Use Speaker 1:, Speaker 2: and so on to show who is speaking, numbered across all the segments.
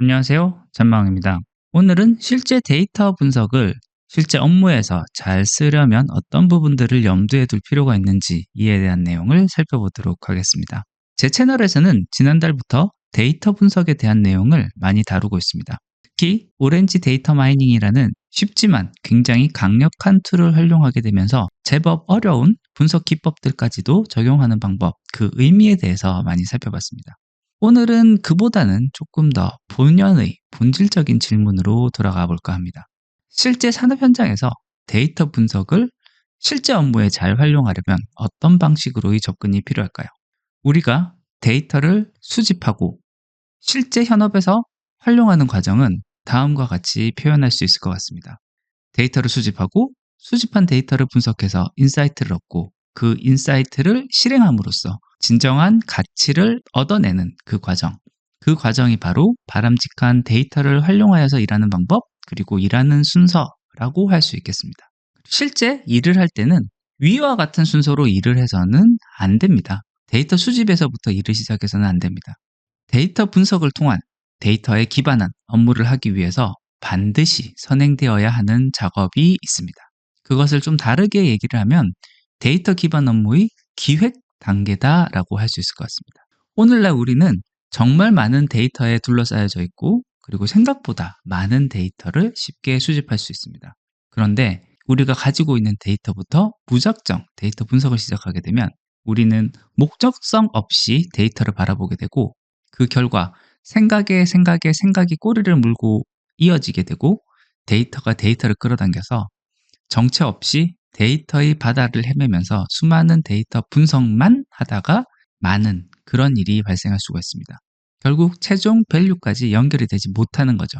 Speaker 1: 안녕하세요. 전망입니다. 오늘은 실제 데이터 분석을 실제 업무에서 잘 쓰려면 어떤 부분들을 염두에 둘 필요가 있는지 이에 대한 내용을 살펴보도록 하겠습니다. 제 채널에서는 지난달부터 데이터 분석에 대한 내용을 많이 다루고 있습니다. 특히 오렌지 데이터 마이닝이라는 쉽지만 굉장히 강력한 툴을 활용하게 되면서 제법 어려운 분석 기법들까지도 적용하는 방법, 그 의미에 대해서 많이 살펴봤습니다. 오늘은 그보다는 조금 더 본연의 본질적인 질문으로 돌아가 볼까 합니다. 실제 산업 현장에서 데이터 분석을 실제 업무에 잘 활용하려면 어떤 방식으로의 접근이 필요할까요? 우리가 데이터를 수집하고 실제 현업에서 활용하는 과정은 다음과 같이 표현할 수 있을 것 같습니다. 데이터를 수집하고 수집한 데이터를 분석해서 인사이트를 얻고 그 인사이트를 실행함으로써 진정한 가치를 얻어내는 그 과정. 그 과정이 바로 바람직한 데이터를 활용하여서 일하는 방법, 그리고 일하는 순서라고 할 수 있겠습니다. 실제 일을 할 때는 위와 같은 순서로 일을 해서는 안 됩니다. 데이터 수집에서부터 일을 시작해서는 안 됩니다. 데이터 분석을 통한 데이터에 기반한 업무를 하기 위해서 반드시 선행되어야 하는 작업이 있습니다. 그것을 좀 다르게 얘기를 하면 데이터 기반 업무의 기획 단계다라고 할 수 있을 것 같습니다. 오늘날 우리는 정말 많은 데이터에 둘러싸여져 있고 그리고 생각보다 많은 데이터를 쉽게 수집할 수 있습니다. 그런데 우리가 가지고 있는 데이터부터 무작정 데이터 분석을 시작하게 되면 우리는 목적성 없이 데이터를 바라보게 되고 그 결과 생각에 생각에 생각이 꼬리를 물고 이어지게 되고 데이터가 데이터를 끌어당겨서 정체 없이 데이터의 바다를 헤매면서 수많은 데이터 분석만 하다가 많은 그런 일이 발생할 수가 있습니다. 결국 최종 밸류까지 연결이 되지 못하는 거죠.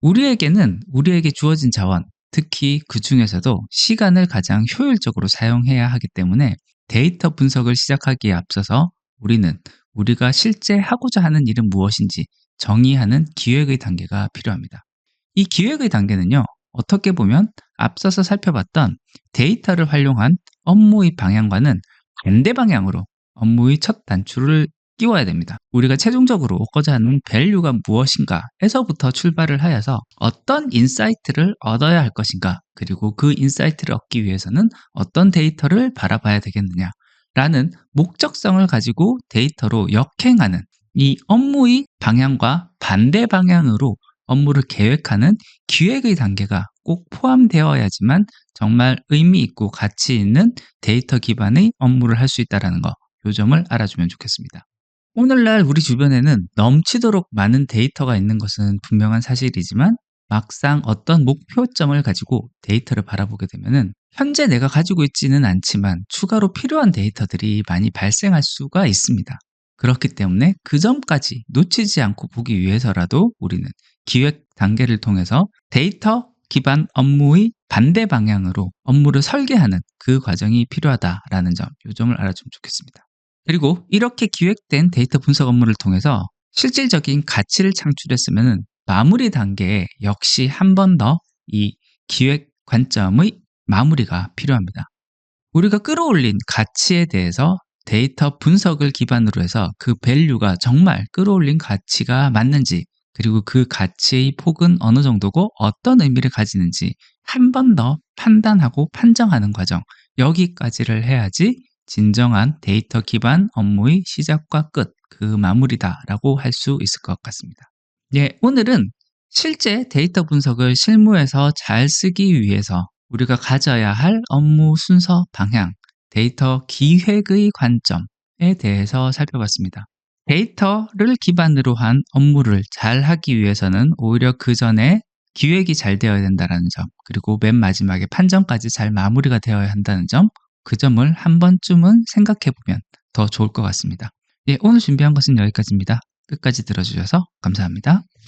Speaker 1: 우리에게는 우리에게 주어진 자원, 특히 그 중에서도 시간을 가장 효율적으로 사용해야 하기 때문에 데이터 분석을 시작하기에 앞서서 우리는 우리가 실제 하고자 하는 일은 무엇인지 정의하는 기획의 단계가 필요합니다. 이 기획의 단계는요, 어떻게 보면 앞서서 살펴봤던 데이터를 활용한 업무의 방향과는 반대 방향으로 업무의 첫 단추를 끼워야 됩니다. 우리가 최종적으로 얻고자 하는 밸류가 무엇인가에서부터 출발을 하여서 어떤 인사이트를 얻어야 할 것인가, 그리고 그 인사이트를 얻기 위해서는 어떤 데이터를 바라봐야 되겠느냐, 라는 목적성을 가지고 데이터로 역행하는 이 업무의 방향과 반대 방향으로 업무를 계획하는 기획의 단계가 꼭 포함되어야지만 정말 의미 있고 가치 있는 데이터 기반의 업무를 할 수 있다는 거, 요 점을 알아주면 좋겠습니다. 오늘날 우리 주변에는 넘치도록 많은 데이터가 있는 것은 분명한 사실이지만 막상 어떤 목표점을 가지고 데이터를 바라보게 되면은 현재 내가 가지고 있지는 않지만 추가로 필요한 데이터들이 많이 발생할 수가 있습니다. 그렇기 때문에 그 점까지 놓치지 않고 보기 위해서라도 우리는 기획 단계를 통해서 데이터 기반 업무의 반대 방향으로 업무를 설계하는 그 과정이 필요하다라는 점, 이 점을 알아주면 좋겠습니다. 그리고 이렇게 기획된 데이터 분석 업무를 통해서 실질적인 가치를 창출했으면 마무리 단계에 역시 한 번 더 이 기획 관점의 마무리가 필요합니다. 우리가 끌어올린 가치에 대해서 데이터 분석을 기반으로 해서 그 밸류가 정말 끌어올린 가치가 맞는지 그리고 그 가치의 폭은 어느 정도고 어떤 의미를 가지는지 한 번 더 판단하고 판정하는 과정 여기까지를 해야지 진정한 데이터 기반 업무의 시작과 끝, 그 마무리다라고 할 수 있을 것 같습니다. 예, 오늘은 실제 데이터 분석을 실무에서 잘 쓰기 위해서 우리가 가져야 할 업무 순서 방향, 데이터 기획의 관점에 대해서 살펴봤습니다. 데이터를 기반으로 한 업무를 잘 하기 위해서는 오히려 그 전에 기획이 잘 되어야 된다는 점, 그리고 맨 마지막에 판정까지 잘 마무리가 되어야 한다는 점, 그 점을 한 번쯤은 생각해 보면 더 좋을 것 같습니다. 예, 오늘 준비한 것은 여기까지입니다. 끝까지 들어주셔서 감사합니다.